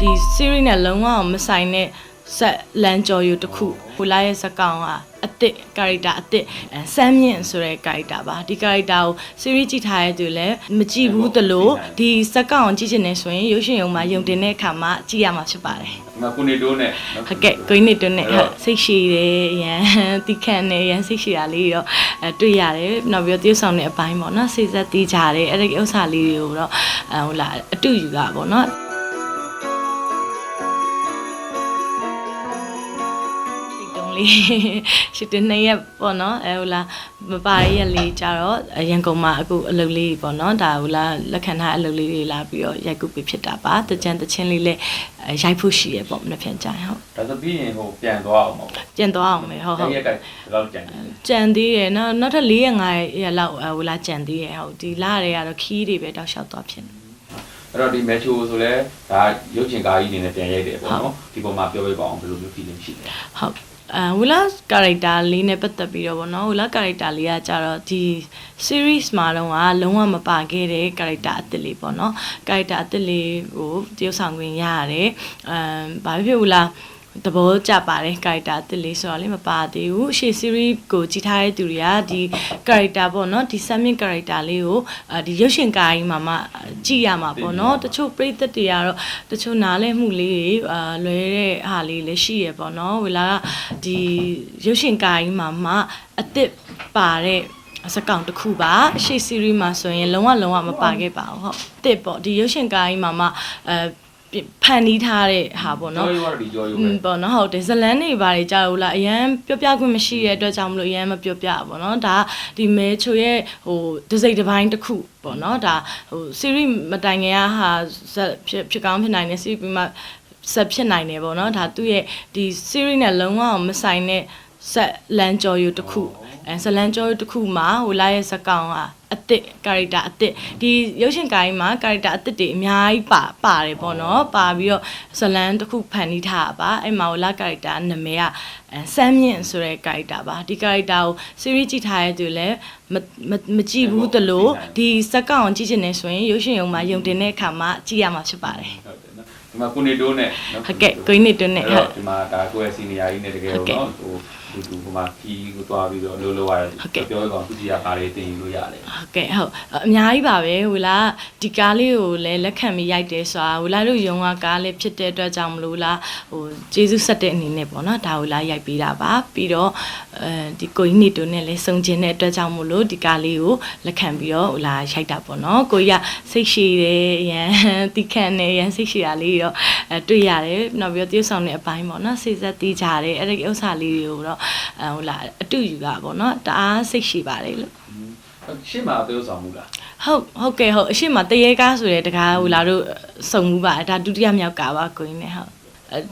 ဒီ series နဲ့လုံးဝမဆိုင်တဲ့ဆက်လန်ကြော်ယူတစ်ခုဟိုလာရဲ့ဇက်ကောင်ကအစ်စ် character အစ်စ်အဲဆမ်းမြင့်ဆိုတဲ့ character ပါဒီ character ကို series ကြည့်ထားတဲ့သူလည်းမကြည့်ဘူးသလိုဒီဇက်ကောင်ကြည့်ချင်နေဆိုရင်ရုပ်ရှင်ရုံမှာယုံတင်တဲ့အခါမှာကြည့်ရမှာဖြစ်ပါတယ်ဒီမှာကိုနေတိုးနဲ့နော်ဟုတ်ကဲ့ကိုင်းနေတွန်းနဲ့ဟုတ်စိတ်ရှိတယ်ရန်တိခန့်နေရန်စိတ်ရှိတာလေးတော့အဲတွေ့ရတယ်နောက်ပြီးတော့တရုပ်ဆောင်တဲ့အပိုင်းပေါ့နော်စိတ်ဆက်တီးကြတယ်အဲ့ဒီဥစ္စာလေးတွေကိုတော့အဲဟိုလာအတူယူတာပေါ့နော် စိတ်တုံးလေးရှစ်တနှစ်ရက်ပေါ့နော်အဲဟိုလာမပါရရက်လေးကြတော့အရန်ကုန်မှာအခုအလုပ်လေးပေါ့နော်ဒါဟိုလာလက်ခံထားအလုပ်လေးတွေလာပြီးတော့ရိုက်ကူပေးဖြစ်တာပါတကြံတချင်းလေးလည်းအဲရိုက်ဖို့ရှိရပေါ့မနေ့ပြန်ကြရင်ဟုတ်ဒါဆိုပြီးရင်ဟိုပြန်သွားအောင်ပေါ့ပြန်သွားအောင်မယ်ဟုတ်ဟုတ်ရက်ကဒီလောက်ကြံတယ်ကြံသေးတယ်နောက်နောက်ထပ်၄ရက်၅ရက်လောက်ဟိုလာကြံသေးတယ်ဟုတ်ဒီလာတွေကတော့ခီးတွေပဲတောက်လျှောက်သွားဖြစ်နေအဲ့တော့ဒီမဲချိုဆိုလဲဒါရုပ်ရှင်ကားကြီးအနေနဲ့ပြန်ရိုက်တယ်ပေါ့နော်ဒီပုံမှာပြောပြပါအောင်ဘယ်လိုမျိုး feeling ရှိလဲဟုတ် အဲဝလာ character လေးနဲ့ပတ်သက်ပြီးတော့ဗောနော်ဝလာ character လေးကကြတော့ဒီ series မှာတော့ကလုံးဝမပါခဲ့တဲ့ character အသစ်လေးပေါ့နော် character အသစ်လေးကိုတရုပ်ဆောင်ခွင့်ရရတယ်အမ်ဘာဖြစ်ဝလာ သဘောကျပါတယ် character အသစ်လေးဆိုတော့လေမပါသေးဘူးအရှိ series ကိုကြည့်ထားတဲ့သူတွေကဒီ character ပေါ့နော်ဒီ summit character လေးကိုအဲဒီရုပ်ရှင်ကားကြီးမှာမှကြည့်ရမှာပေါ့နော်တချို့ပရိသတ်တွေကတော့တချို့နားလဲမှုလေးတွေအာလွဲတဲ့ဟာလေးလည်းရှိရပေါ့နော်ဝလာကဒီရုပ်ရှင်ကားကြီးမှာမှအစ်စ်ပါတဲ့စကောင်တစ်ခုပါရှေ့ series မှာဆိုရင်လုံးဝလုံးဝမပါခဲ့ပါဘူးဟုတ်တစ်ပေါ့ဒီရုပ်ရှင်ကားကြီးမှာမှအဲ ဖန်တီးထားတဲ့ဟာပေါ့နော်ကျော်ရွာဒီကျော်ရွာอืပဲมပေါ့နော်ဟုတ်တယ်ဇလန်းနေပါလေကြာလို့လားအရန်ပြောပြခွင့်မရှိတဲ့အတွက်ကြောင့်မလို့အရန်မပြောပြဘူးပေါ့နော်ဒါဒီမဲချိုရဲ့ဟိုဒစိမ့်တစ်ပိုင်းတစ်ခုပေါ့နော်ဒါဟို series မတိုင်ခင်ကဟာဇက်ဖြစ်ဖြစ်ကောင်းဖြစ်နိုင်တယ် series ပြီးမှဆက်ဖြစ်နိုင်တယ်ပေါ့နော်ဒါသူ့ရဲ့ဒီ series နဲ့လုံးဝမဆိုင်တဲ့ဆက်လန်ကြော်ယူတစ်ခုအဲဇလန်ကြော်ယူတစ်ခုမှာဟိုလာရဲ့ဇက်ကောင်ကအ စ်စ် character အစ်စ်ဒီရုပ်ရှင်ကိုင်းမှာ character အစ်စ်တွေအများကြီးပါပါတယ်ပေါ့နော်ပါပြီးတော့ဇလန်တစ်ခုဖန်တီးထားတာပါအဲ့မှာဟိုလာ character နာမည်ကအဲဆမ်းမြင့်ဆိုတဲ့ character ပါဒီ character ကို series ကြည့်ထားတဲ့သူလည်းမမမကြည့်ဘူးသလိုဒီဇက်ကောင်ကြည့်ချင်နေဆိုရင်ရုပ်ရှင်ရုံမှာယုံတင်တဲ့အခါမှာကြည့်ရမှာဖြစ်ပါတယ်ဟုတ်တယ်နော်ဒီ မှာကိုနေတိုးနဲ့နော်ဟုတ်ကဲ့ကိုင်းနေတွန်းနဲ့အဲ့ဟုတ်တော့ဒီမှာဒါကိုယ့်ရဲ့စီနီယာကြီးနဲ့တကယ်ဟုတ်ကဲ့တော့ဟိုဒီဒီဟိုမှာခီးကိုတွားပြီးတော့အလုပ်လုပ်ရတယ်ဟုတ်ကဲ့ပြောရအောင်သူကြီးကကားလေးတင်ယူလို့ရတယ်ဟုတ်ကဲ့ဟုတ်အများကြီးပါပဲဟိုလာဒီကားလေးကိုလည်းလက်ခံပြီးရိုက်တယ်ဆိုတာဟိုလာတို့ယုံကကားလေးဖြစ်တဲ့အတွက်ကြောင့်မလို့လားဟိုကျေးဇူးဆက်တဲ့အနေနဲ့ပေါ့နော်ဒါကိုလာရိုက်ပေးတာပါပြီးတော့အဲဒီကိုကြီးနေတူနဲ့လည်းစုံကျင်တဲ့အတွက်ကြောင့်မလို့ဒီကားလေးကိုလက်ခံပြီးတော့ဟိုလာရိုက်တာပေါ့နော်ကိုကြီးကစိတ်ရှိတယ်ရန်တိခန့်နေရန်စိတ်ရှိတာလေးတော့အဲတွေ့ရတယ်နောက်ပြီးတော့တရုပ်ဆောင်တဲ့အပိုင်းပေါ့နော်စိတ်ဆက်တီးကြတယ်အဲ့ဒီဥစ္စာလေးတွေကိုတော့အဲဟိုလာအတူယူတာပေါ့နော်တအားစိတ်ရှိပါတယ်လို့ရှင်းမှာပြောဆောင်မှုလားဟုတ်ဟုတ်ကဲ့ဟုတ်အရှိမတရေကားဆိုတဲ့တကားဟိုလာတို့စုံမှုပါဒါဒုတိယမြောက်ကပါကိုင်းနဲ့ဟုတ်အဲ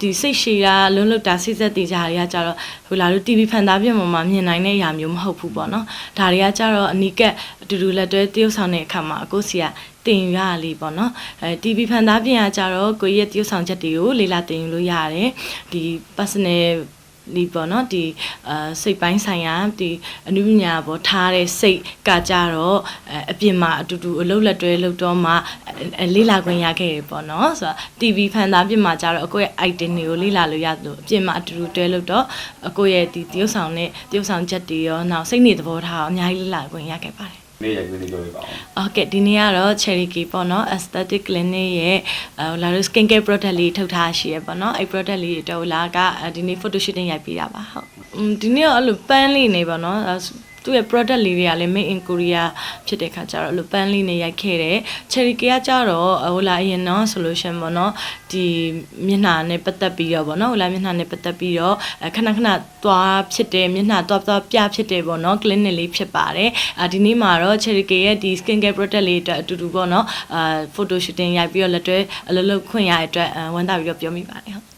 ဒီစိတ်ရှည်တာလွန်းလွတ်တာစိတ်ဆက်တည်ကြတွေကကြတော့ဟိုလာတို့ TV ဖန်သားပြင်ပေါ်မှာမြင်နိုင်တဲ့အရာမျိုးမဟုတ်ဘူးပေါ့နော်ဒါတွေကကြတော့အနီးကပ်အတူတူလက်တွဲတရုပ်ဆောင်တဲ့အခါမှာအကိုစီကတင်ယူရလေးပေါ့နော်အဲ TV ဖန်သားပြင်ကကြတော့ကိုယ့်ရဲ့တရုပ်ဆောင်ချက်တွေကိုလေ့လာတင်ယူလို့ရတယ်ဒီ personal ဒီပေါ့နော်ဒီအာစိတ်ပိုင်းဆိုင်ရာဒီအနုပညာပေါ်ထားတဲ့စိတ်ကကြတော့အဲအပြင်မှာအတူတူအလုပ်လက်တွဲလုပ်တော့မှအဲလေးလာခွင့်ရခဲ့တယ်ပေါ့နော်ဆိုတော့ TV ဖန်သားပြင်မှာကြတော့အကိုရဲ့ item တွေကိုလေးလာလို့ရတယ်လို့အပြင်မှာအတူတူတွဲလုပ်တော့အကိုရဲ့ဒီတရုပ်ဆောင်နဲ့တရုပ်ဆောင်ချက်တွေရောနောက်စိတ်နေသဘောထားရောအများကြီးလေးလာခွင့်ရခဲ့ပါတယ် နေ့ရိုက်ပြီးပြောပြပါအောင်ဟုတ်ကဲ့ဒီနေ့ကတော့ Cherry Key ပေါ့နော် aesthetic clinic ရဲ့ဟိုလာလို့ skin care product လေးထုတ်ထားရှိရပေါ့နော်အဲ့ product လေးတွေတော့လာကဒီနေ့ photo shooting ရိုက်ပေးတာပါဟုတ်อืมဒီနေ့ကအဲ့လိုပန်းလေးနေပေါ့နော် သူ့ရဲ့ product လေးတွေကလည်း made in Korea ဖြစ်တဲ့ခါကျတော့အဲ့လိုပန်းလေးနေရိုက်ခဲ့တယ် Cherry Key ကကြတော့ဟိုလာအရင်တော့ solution ပေါ့နော်ဒီမျက်နှာနဲ့ပတ်သက်ပြီးတော့ပေါ့နော်ဟိုလာမျက်နှာနဲ့ပတ်သက်ပြီးတော့ခဏခဏသွားဖြစ်တယ်မျက်နှာသွားသွားပြဖြစ်တယ်ပေါ့နော် clinic လေးဖြစ်ပါတယ်အာဒီနေ့မှာတော့ Cherry Key ရဲ့ဒီ skin care product လေးအတွက်အတူတူပေါ့နော်အာ photo shooting ရိုက်ပြီးတော့လက်တွဲအလုပ်လုပ်ခွင့်ရတဲ့အတွက်ဝမ်းသာပြီးတော့ပြောမိပါတယ်ဟုတ်